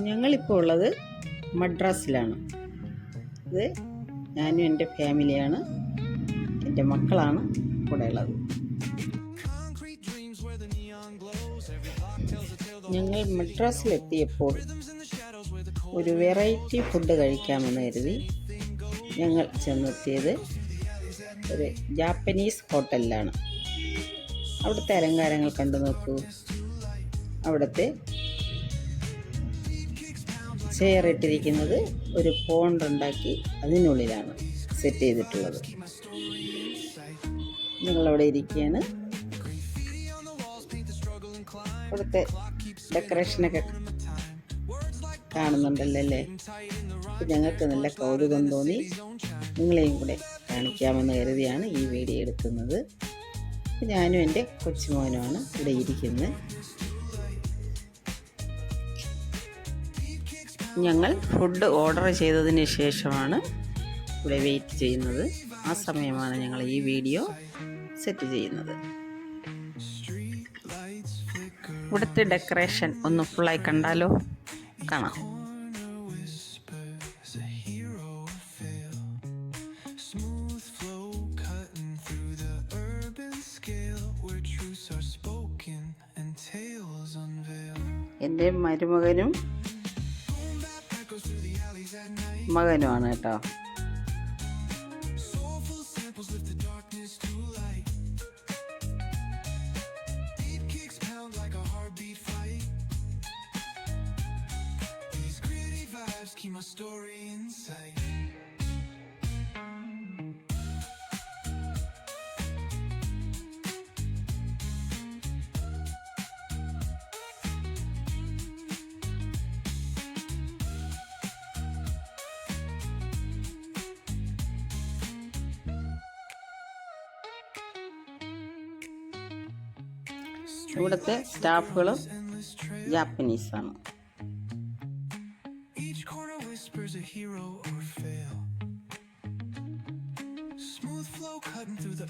ഞങ്ങളിപ്പോൾ ഉള്ളത് മദ്രാസിലാണ്. ഇത് ഞാനും എന്റെ ഫാമിലിയാണ്. എന്റെ മക്കളാണ് കൂടെ ഉള്ളത്. ഞങ്ങൾ മദ്രാസിലെത്തിയപ്പോൾ ഒരു വെറൈറ്റി ഫുഡ് കഴിക്കാമെന്ന് കരുതി ഞങ്ങൾ ചെന്നെത്തിയത് ഒരു ജാപ്പനീസ് ഹോട്ടലിലാണ്. അവിടുത്തെ അലങ്കാരങ്ങൾ കണ്ടു നോക്കൂ. അവിടുത്തെ ചെയർ ഇട്ടിരിക്കുന്നത് ഒരു പോണ്ട് ഉണ്ടാക്കി അതിനുള്ളിലാണ് സെറ്റ് ചെയ്തിട്ടുള്ളത്. നിങ്ങളവിടെ ഇരിക്കുകയാണ്. അവിടുത്തെ ഡെക്കറേഷനൊക്കെ കാണുന്നുണ്ടല്ലോ അല്ലേ? ഞങ്ങൾക്ക് നല്ല കൗതുകം തോന്നി. നിങ്ങളെയും കൂടെ കാണിക്കാമെന്ന് കരുതിയാണ് ഈ വീഡിയോ എടുക്കുന്നത്. ഞാനും എന്റെ കൊച്ചുമോനുമാണ് ഇവിടെ ഇരിക്കുന്നത്. ഞങ്ങൾ ഫുഡ് ഓർഡർ ചെയ്തതിന് ശേഷമാണ് ഇവിടെ വെയിറ്റ് ചെയ്യുന്നത്. ആ സമയമാണ് ഞങ്ങൾ ഈ വീഡിയോ സെറ്റ് ചെയ്യുന്നത്. ഇവിടുത്തെ ഡെക്കറേഷൻ ഒന്ന് ഫുള്ളായി കണ്ടാലോ? കാണാം. എന്റെ flow gritty vibes keep story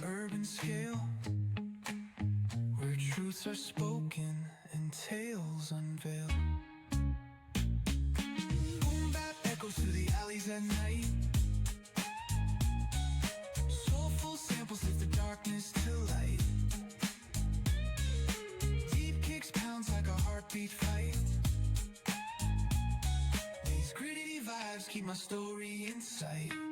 urban scale. Where truths are spoken and tales unveiled. Boom bap echoes through the alleys at night. My story in sight.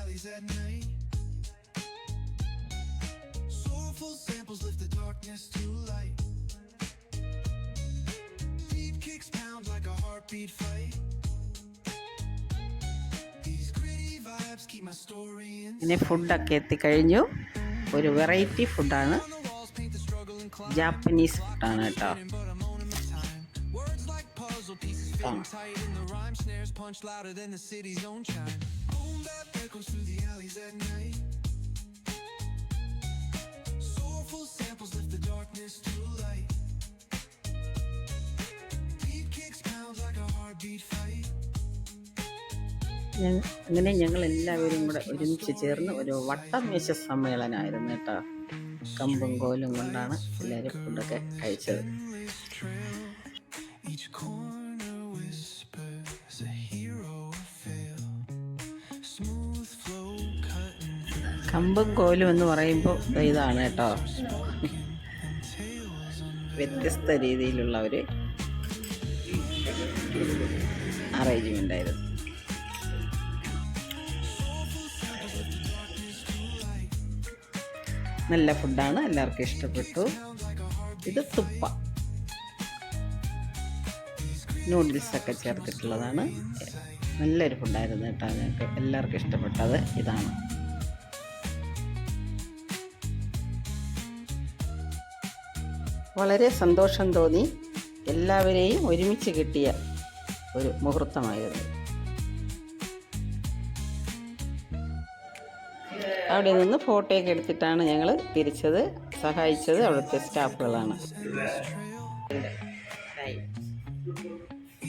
alleys at night. Soulful samples lift the darkness to light. Deep kicks pound like a heartbeat fight. These gritty vibes keep my story in ഇനി ഫുഡൊക്കെ എത്തിക്കഴിഞ്ഞു ഒരു variety ഫുഡാണ് Japanese ഫുഡാണ് കേട്ടോ അങ്ങനെ ഞങ്ങൾ എല്ലാവരും കൂടെ ഒരുമിച്ച് ചേർന്ന് ഒരു വട്ടമേശ സമ്മേളനമായിരുന്നു കേട്ടോ കമ്പും കോലും കൊണ്ടാണ് എല്ലാവരും ഫുഡൊക്കെ കഴിച്ചത്. കമ്പും കോലും എന്ന് പറയുമ്പോൾ ഇതാണ് കേട്ടോ. വ്യത്യസ്ത രീതിയിലുള്ള ഒരു അറേഞ്ച്മെന്റ് ആയിരുന്നു. നല്ല ഫുഡാണ് എല്ലാവർക്കും ഇഷ്ടപ്പെട്ടു. ഇത് തുപ്പ. നൂഡിൽസൊക്കെ ചേർത്തിട്ടുള്ളതാണ്. നല്ലൊരു ഫുഡായിരുന്നു കേട്ടോ. ഞങ്ങൾക്ക് എല്ലാവർക്കും ഇഷ്ടപ്പെട്ടത്. ഇതാണ്. വളരെ സന്തോഷം തോന്നി. എല്ലാവരെയും ഒരുമിച്ച് കിട്ടിയ ഒരു മുഹൂർത്തമായിരുന്നു. അവിടെ നിന്ന് ഫോട്ടോയൊക്കെ എടുത്തിട്ടാണ് ഞങ്ങൾ തിരിച്ചത്. സഹായിച്ചത് അവിടുത്തെ സ്റ്റാഫുകളാണ്.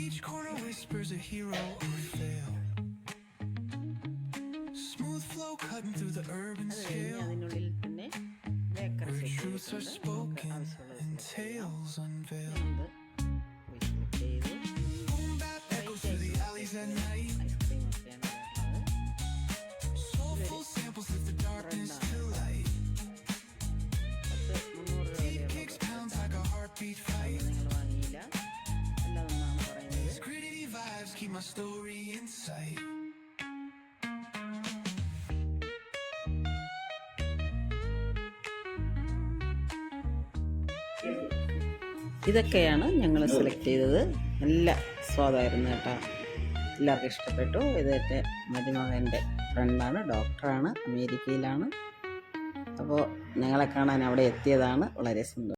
Each corner keep my story in sight. ഇതൊക്കെയാണ് ഞങ്ങൾ സെലക്ട് ചെയ്തത്. നല്ല സ്വാദായിരുന്നു കേട്ടോ. എല്ലാവർക്കും ഇഷ്ടപ്പെട്ടു. ഇത് എന്റെ മരുമകന്റെ ഫ്രണ്ടാണ് ഡോക്ടറാണ് അമേരിക്കയിലാണ്. അപ്പോൾ ഞങ്ങളെ കാണാൻ അവിടെ എത്തിയതാണ്. വളരെ സന്തോഷം.